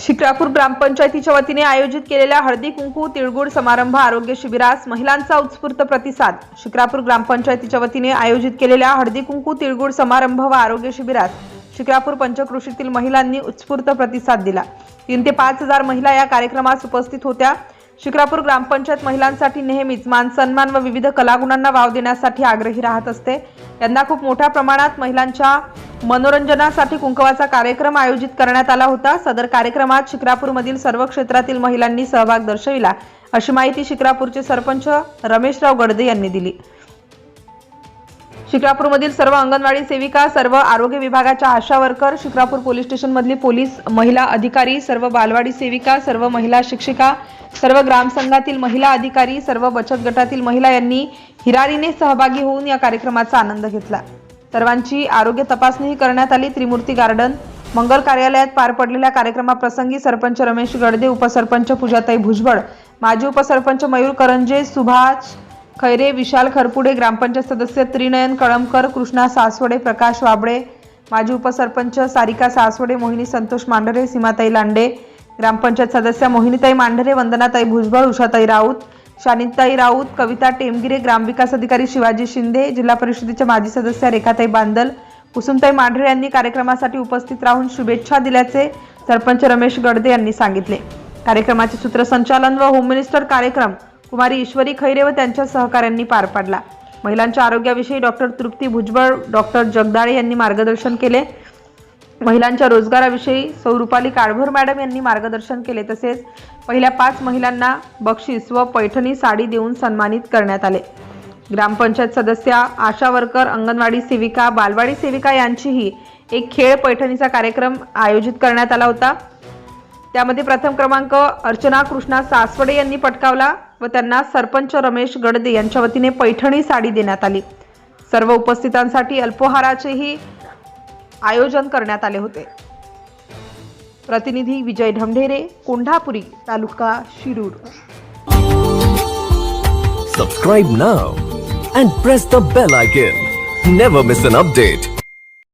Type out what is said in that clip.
शिक्रापूर ग्रामपंचायतीच्या वतीने आयोजित केलेल्या हळदी कुंकू तिळगुळ समारंभ आरोग्य शिबिरास महिलांचा उत्स्फूर्त प्रतिसाद. शिक्रापूर ग्रामपंचायतीच्या वतीने आयोजित केलेल्या हळदी कुंकू तिळगुळ समारंभ व आरोग्य शिबिरास शिक्रापूर पंचकृषीतील महिलांनी उत्स्फूर्त प्रतिसाद दिला. तीन ते पाच हजार महिला या कार्यक्रमास उपस्थित होत्या. शिक्रापूर ग्रामपंचायत महिलांसाठी नेहमीच मान सन्मान व विविध कलागुणांना वाव देण्यासाठी आग्रही राहत असते. यंदा खूप मोठ्या प्रमाणात महिलांच्या मनोरंजनासाठी कुंकवाचा कार्यक्रम आयोजित करण्यात आला होता. सदर कार्यक्रमात शिक्रापूरमधील सर्व क्षेत्रातील महिलांनी सहभाग दर्शविला. अशी माहिती शिक्रापूरचे सरपंच रमेशराव गडदे यांनी दिली. शिक्रापूरमधील सर्व अंगणवाडी सेविका सर्व आरोग्य विभागाच्या आशा वर्कर शिक्रापूर पोलीस स्टेशनमधली पोलीस महिला अधिकारी सर्व बालवाडी सेविका सर्व महिला शिक्षिका सर्व ग्रामसंघातील महिला अधिकारी सर्व बचत गटातील महिला यांनी हिरारीने सहभागी होऊन या कार्यक्रमाचा आनंद घेतला. सर्वांची आरोग्य तपासणीही करण्यात आली. त्रिमूर्ती गार्डन मंगल कार्यालयात पार पडलेल्या कार्यक्रमाप्रसंगी सरपंच रमेश गडदे उपसरपंच पूजाताई भुजबळ माजी उपसरपंच मयूर करंजे सुभाष खैरे विशाल खरपुडे ग्रामपंचायत सदस्य त्रिनयन कळमकर कृष्णा सासवडे प्रकाश वाबळे माजी उपसरपंच सारिका सासवडे मोहिनी संतोष मांढरे सीमाताई लांडे ग्रामपंचायत सदस्या मोहिनीताई मांढरे वंदनाताई भुजबळ उषाताई राऊत शानिताई राऊत कविता टेमगिरे ग्रामविकास अधिकारी शिवाजी शिंदे जिल्हा परिषदेच्या माजी सदस्या रेखाताई बांदल कुसुमताई मांढरे यांनी कार्यक्रमासाठी उपस्थित राहून शुभेच्छा दिल्याचे सरपंच रमेश गडदे यांनी सांगितले. कार्यक्रमाचे सूत्रसंचालन व होम मिनिस्टर कार्यक्रम कुमारी ईश्वरी खैरे व त्यांच्या सहकाऱ्यांनी पार पाडला. महिलांच्या आरोग्याविषयी डॉक्टर तृप्ती भुजबळ डॉक्टर जगदाळे यांनी मार्गदर्शन केले. महिलांच्या रोजगाराविषयी स्वरूपाली काळभोर मॅडम यांनी मार्गदर्शन केले. तसेच पहिल्या पाच महिलांना बक्षीस व पैठणी साडी देऊन सन्मानित करण्यात आले. ग्रामपंचायत सदस्या आशा वर्कर अंगणवाडी सेविका बालवाडी सेविका यांचीही एक खेळ पैठणीचा कार्यक्रम आयोजित करण्यात आला होता. त्यामध्ये प्रथम क्रमांक अर्चना कृष्णा सासवडे यांनी पटकावला व त्यांना सरपंच रमेश गडदे यांच्या वतीने पैठणी साडी देण्यात आली. सर्व उपस्थितांसाठी अल्पोहाराचेही आयोजन करण्यात आले होते. प्रतिनिधी Vijay Dhamdhere Kondhapuri taluka Shirur. Subscribe now and press the bell icon never miss an update